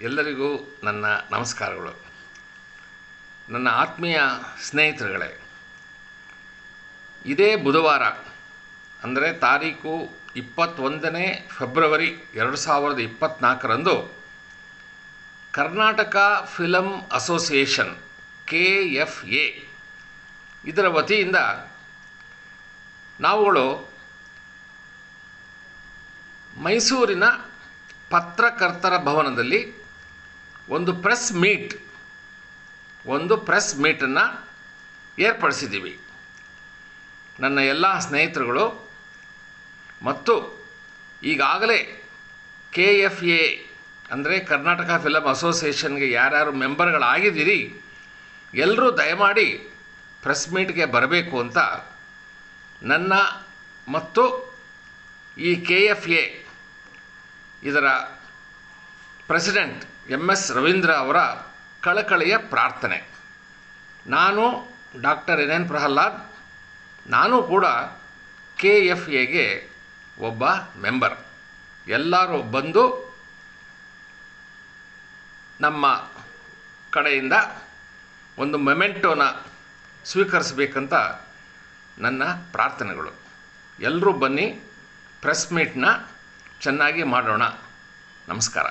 ಎಲ್ಲರಿಗೂ ನನ್ನ ನಮಸ್ಕಾರಗಳು. ನನ್ನ ಆತ್ಮೀಯ ಸ್ನೇಹಿತರುಗಳೇ, ಇದೇ ಬುಧವಾರ, ಅಂದರೆ ತಾರೀಕು ಇಪ್ಪತ್ತೊಂದನೇ ಫೆಬ್ರವರಿ ಎರಡು ಸಾವಿರದ ಇಪ್ಪತ್ತ್ನಾಲ್ಕರಂದು Karnataka film association, K F A, ಇದರ ವತಿಯಿಂದ ನಾವುಗಳು ಮೈಸೂರಿನ ಪತ್ರಕರ್ತರ ಭವನದಲ್ಲಿ ಒಂದು ಪ್ರೆಸ್ ಮೀಟ್ ಒಂದು ಪ್ರೆಸ್ ಮೀಟನ್ನು ಏರ್ಪಡಿಸಿದ್ದೀವಿ. ನನ್ನ ಎಲ್ಲ ಸ್ನೇಹಿತರುಗಳು ಮತ್ತು ಈಗಾಗಲೇ ಕೆ ಎಫ್ ಎ ಅಂದರೆ ಕರ್ನಾಟಕ ಫಿಲಮ್ ಅಸೋಸಿಯೇಷನ್ಗೆ ಯಾರ್ಯಾರು ಮೆಂಬರ್ಗಳಾಗಿದ್ದೀರಿ ಎಲ್ಲರೂ ದಯಮಾಡಿ ಪ್ರೆಸ್ ಮೀಟ್ಗೆ ಬರಬೇಕು ಅಂತ ನನ್ನ ಮತ್ತು ಈ ಕೆ ಎಫ್ ಎ ಇದರ ಪ್ರೆಸಿಡೆಂಟ್ ಎಂ ಎಸ್ ರವೀಂದ್ರ ಅವರ ಕಳಕಳಿಯ ಪ್ರಾರ್ಥನೆ. ನಾನು ಡಾಕ್ಟರ್ ಎನ್ ಎನ್ ಪ್ರಹ್ಲಾದ್, ನಾನು ಕೂಡ ಕೆ ಎಫ್ ಎಗೆ ಒಬ್ಬ ಮೆಂಬರ್. ಎಲ್ಲರೂ ಬಂದು ನಮ್ಮ ಕಡೆಯಿಂದ ಒಂದು ಮೆಮೆಂಟೋನ ಸ್ವೀಕರಿಸಬೇಕಂತ ನನ್ನ ಪ್ರಾರ್ಥನೆಗಳು. ಎಲ್ಲರೂ ಬನ್ನಿ, ಪ್ರೆಸ್ ಮೀಟ್ನ ಚೆನ್ನಾಗಿ ಮಾಡೋಣ. ನಮಸ್ಕಾರ.